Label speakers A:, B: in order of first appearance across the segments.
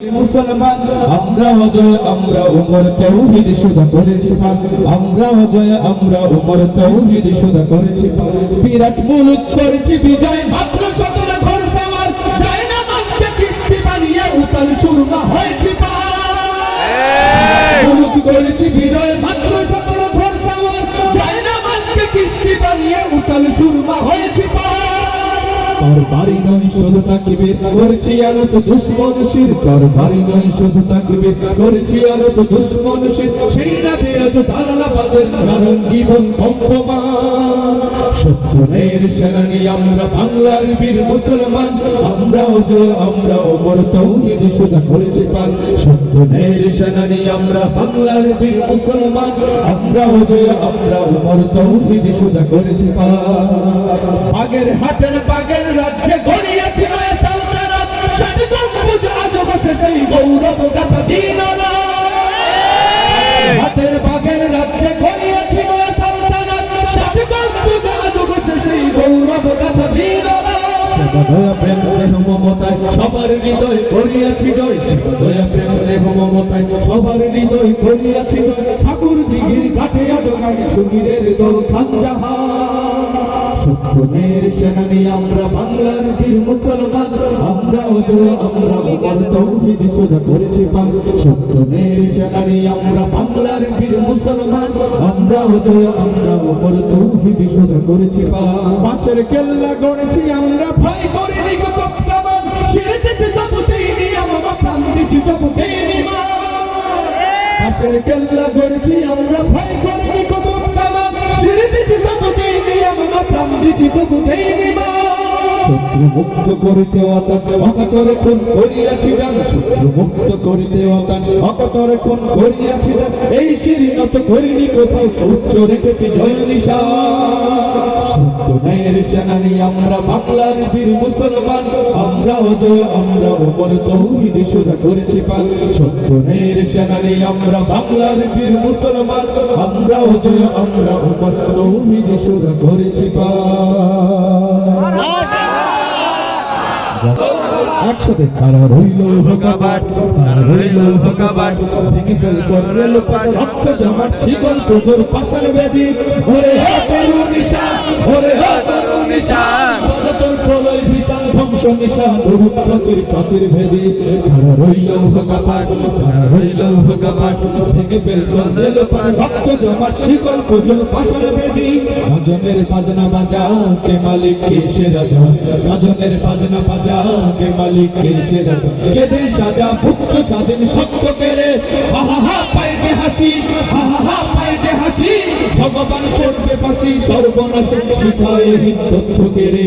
A: মুসলমান আমরা অজয় আমরা উমর তৌহিদ সুদা করেছি আমরা অজয় আমরা উমর তৌহিদ সুদা করেছি বিরাট মুলুক করেছি বিজয় মাত্র সতেরো ঘর সামার যায় না মাঝকে কিস্তি বানিয়ে উতাল সুরমা হয়েছি মুলুক করেছি বিজয় মাত্র সতেরো ঘর সামার যায় না মাঝকে কিস্তি বানিয়ে উতাল সুরমা হয়েছি পাক তোর বাড়ি নয় শুধু তাকিবে করছি আরও তো দুশ্মন শির। তোর বাড়ি নয় শুধু তাকিবে করছি আরও তো দুশ্মন শির। সেই না বেরোজ ধারণা পাতের কারণ জীবন কম্পমান শত্রুনের সেনানি আমরা বাংলার বীর মুসলমান। আমরা অজয় আমরা ওপর তৌহিদ সুদা করেছি পাল শত্রুনের সেনানি আমরা বাংলার বীর মুসলমান। আমরা অজয় আমরা ওপর তৌহিদ সুদা করেছি পাল আগের হাটের বাগের রাজ্যে গড়িয়েছি নয় সালতানাত। ষাট গম্বুজ আজ বসে সেই গৌরব গাথা দিনারা হাটের মমতায় সবার হৃদয় করিয়াছি জয় ঠাকুর দিঘির ঘাটে আজ গায়ে সুগিরের দল খান শত্রুনের সেনানি, আমরা বাংলার বীর মুসলমান। আমরা অজয়, আমরা উমর তৌহিদ সোজা করেছি পান শত্রুনের সেনানি, আমরা বাংলার বীর মুসলমান। আমরা অজয়, আমরা উমর তৌহিদ সোজা করেছি পান পাশের কেল্লা গড়েছি, আমরা ভয় করিনি কত কামান শিরতেছে তবুতেই নিয়ম বা প্রাণ দিছি তবুতেই নিমা মুক্ত করিতে অতান খুন করিয়াছি ডান শত্রু মুক্ত করিতে অতান খুন করিয়াছি এই সিঁড়ি নত করিনি কোথাও, উচ্চ রেখেছি জয় নিশা সত্যনের সেনানি আমরা বাংলার বীর মুসলমান। আমরা অজয় আমরা ওপর তৌহিদ সুদা করেছি পাল সত্যনের সেনানি আমরা বাংলার বীর মুসলমান। আমরা অজয় আমরা ওপর তৌহিদ সুদা করেছি পাল একসাথে তারা রইল ভোগাবাট তারা রইল ভোগাবাট ভেঙে ফেল করলে রক্ত জমাট, শিকল পুকুর পাশাল বেদি ওরে হে তরু ধ্বংস নিশান রূপ প্রাচীর প্রাচীর ভেদি বাজনা বাজা, কে মালিক, কে সে বাজনা বাজা, কে মালিক, কে রাজা? সাজা ভুক্ত স্বাধীন সত্য কেড়ে। পাইতে হাসি পাইতে হাসি। ভগবান সর্বনাশ শিখায় হিন্দত্ব কেড়ে।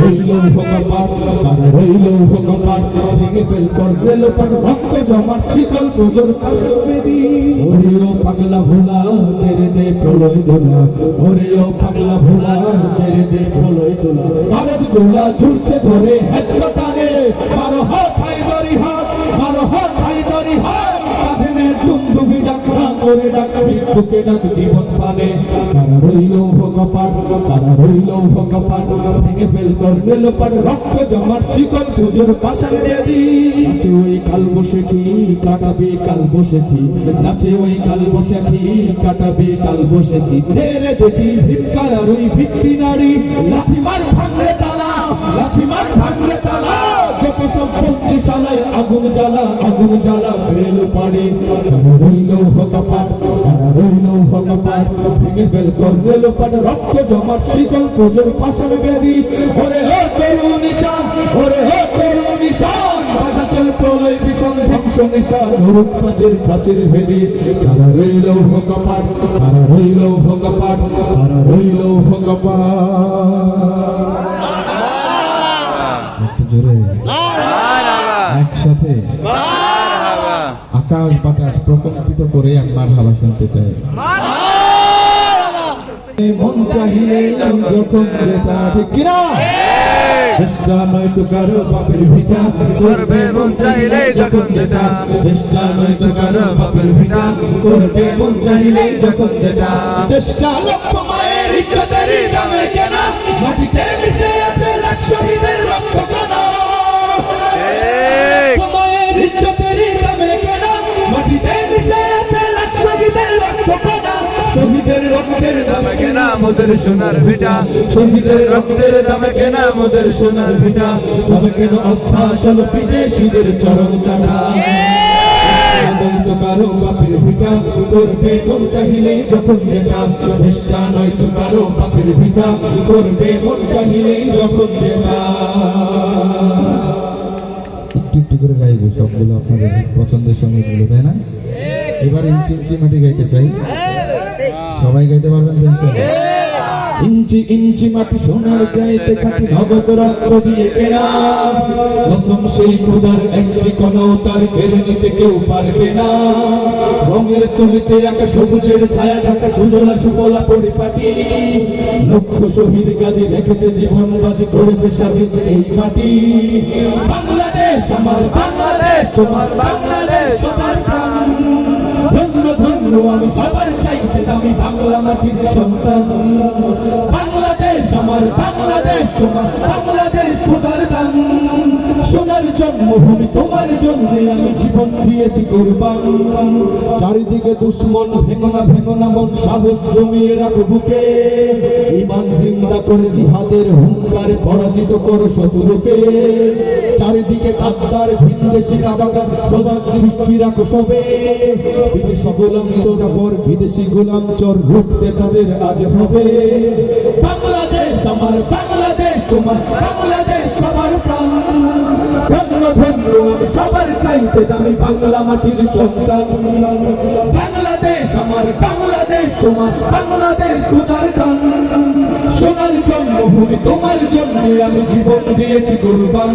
A: রইল ভগবান কার রইল ভগবান ভেঙে ফেল করবে লোপান রক্ত জমাট শীতল পুজোর কাছে ওরে ও পাগলা ভোলা, তেরে দে প্রলয় দোলা। ওরে ও পাগলা ভোলা, তেরে দে প্রলয় দোলা। ভারত গোলা ঝুলছে ধরে হেঁচড়া টানে মারো হাত হাই দরি হাত ভিক্ষুকে ডাক জীবন পানে। কারা রইল ভগবান কারা রইল ভগবান ভেঙে ফেল করবে লোপান রক্ত জমার শিকল পুজোর পাশান দেদি নাচে ওই কাল বসে কাটাবে কাল বসে নাচে ওই কাল বসে কাটাবে কাল বসে কি? তেরে দেখি ভিক্ষার ওই ভিক্ষি নারী। লাথি মার ভাঙলে তালা, লাথি মার ভাঙলে তালা। সব বন্দিশালায় আগুন জ্বালা আগুন জ্বালা ফেল পাড়ে। রইল কারা রইল ভগবান ভেঙে ফেল করবে লোপান রক্ত জমার শিকল পুজোর পাশান বেদি ওরে হো তরু নিশান ওরে হো তরু নিশান বাজাতের প্রলয় ভীষণ, ধ্বংস নিশান, রূপ প্রাচীর প্রাচীর ভেদি কারা রইল ভগবান কারা রইল ভগবান কারা রইল একটু জোরে একসাথে আকাশ বাতাস প্রকম্পিত করে একবার হাওয়া শুনতে চাই। মন চাহিলে যখন যেটা ঠিক কিনা? চেষ্টা নয় তো কারও বাপের ভিটা।
B: করবে মন চাইলে যখন যেটা।
A: চেষ্টা নয় তো কারও বাপের ভিটা। করবে মন চাইলে যখন যেটা। চেষ্টা লক্ষ মায়ের ইজ্জতেরই দামে কেনা। মাটিতে মিশে আছে লাখ
B: মোদের সোনার ভিটা? শহীদের রক্তের দামে কেনা মোদের সোনার ভিটা?
A: তবে কেন অভ্যাস হলো বিদেশিদের চরম চাটা পছন্দের তাই না? এবার ইঞ্চি ইঞ্চি মাটি গাইতে চাই। সবাই গাইতে পারবেন ইঞ্চি ইঞ্চি মাটি সোনার চাইতে কাটি নগদ রক্ত দিয়ে কেনা। কসম সেই খোদার একটি কোনো তার কেড়ে নিতে কেউ পারবে না। রঙের তুলিতে একা সবুজের ছায়া ঢাকা সুজলা সুফলা পরিপাটি। লক্ষ শহীদ গাজী রেখেছে জীবন বাজি করেছে স্বাধীন এই মাটি। বাংলাদেশ আমার বাংলাদেশ তোমার বাংলাদেশ তোমার ধন্য আমি সবার চাইতে দামি বাংলা মাটির সন্তান। বাংলাদেশ আমার বাংলাদেশ, তোমার বাংলাদেশ সোনার দান। সোনার জন্মভূমি তোমার আমি জীবন দিয়েছি কোরবান। চারিদিকে দুশ্মন, ভেঙনা ভেঙনা মন, সাহস জমিয়ে রাখো বুকে। ইমান জিন্দা করে জিহাদের হুঙ্কার পরাজিত করো শত্রুকে। চারিদিকে কাদ্দার ভিনদেশি সজাগ দৃষ্টি রাখো সবে। বিদেশ গোলাম বিদেশি গোলাম চোর রুখতে তাদের আজ হবে। বাংলাদেশ আমার বাংলাদেশ, তোমার বাংলাদেশ প্রাণ। আমি সবার চাইতে দামি বাংলা মাটির সন্তান। বাংলাদেশ, আমার বাংলাদেশ, তোমার বাংলাদেশ সুদার গান সোনার জন্মভূমি তোমার জন্য আমি জীবন দিয়েছি কোরবান।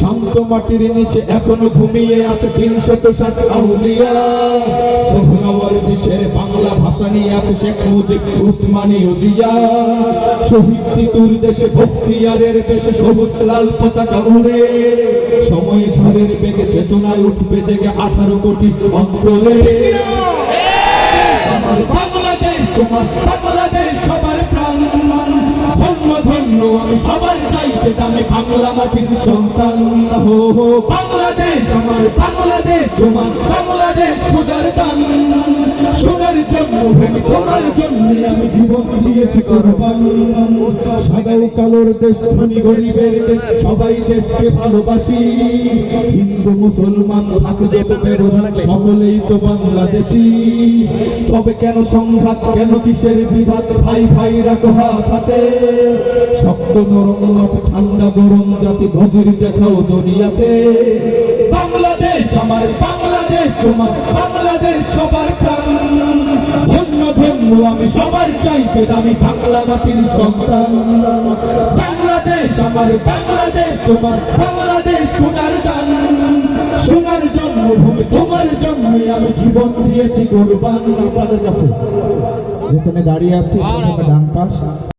A: শান্ত মাটির নিচে এখনও ঘুমিয়ে আছে তিনশত ষাট আউলিয়া। সোহরাওয়ার বিশের বাংলা ভাষা নিয়ে আছে শেখ মুজিব উসমানি উদিয়া শহীদ তিতুর দেশে বক্তিয়ারের দেশে সবুজ লাল পতাকা উড়ে। সময় ঝড়ের বেগে চেতনায় উঠবে জেগে আঠারো কোটি অন্তরে। আমার বাংলাদেশ তোমার বাংলাদেশ। ধন্য ধন্য, আমি সবার চাইতে দামে বাংলা মাটির সন্তান। হো হো বাংলাদেশ আমার, বাংলাদেশ তোমার, বাংলাদেশ সোনার দান। সোনার জন্মভূমি তোমার জন্য আমি জীবন দিয়েছি কোরবান। সাদাও কালোর দেশ, ধনী গরিবের দেশ, সবাই দেশকে ভালোবাসি। হিন্দু, মুসলমান থাকবে সকলেই তো বাংলাদেশি। তবে কেন সংঘাত, কেন কিসের বিবাদ? ভাই ভাই রাখো হাতে। শক্ত নরম ঠান্ডা গরম জাতি নজির দেখাও দুনিয়াতে। বাংলাদেশ আমার, বাংলাদেশ তোমার, বাংলাদেশ সবার ধন্য ধন্য, আমি সবার চাইতে দামি বাংলা মাটির সন্তান। বাংলাদেশ আমার, বাংলাদেশ তোমার, বাংলাদেশ সোনার দান। সোনার জন্মভূমি, তোমার জন্মে আমি জীবন দিয়েছি কোরবান। আপনাদের কাছে যেখানে দাঁড়িয়ে আছি ডান পাশ।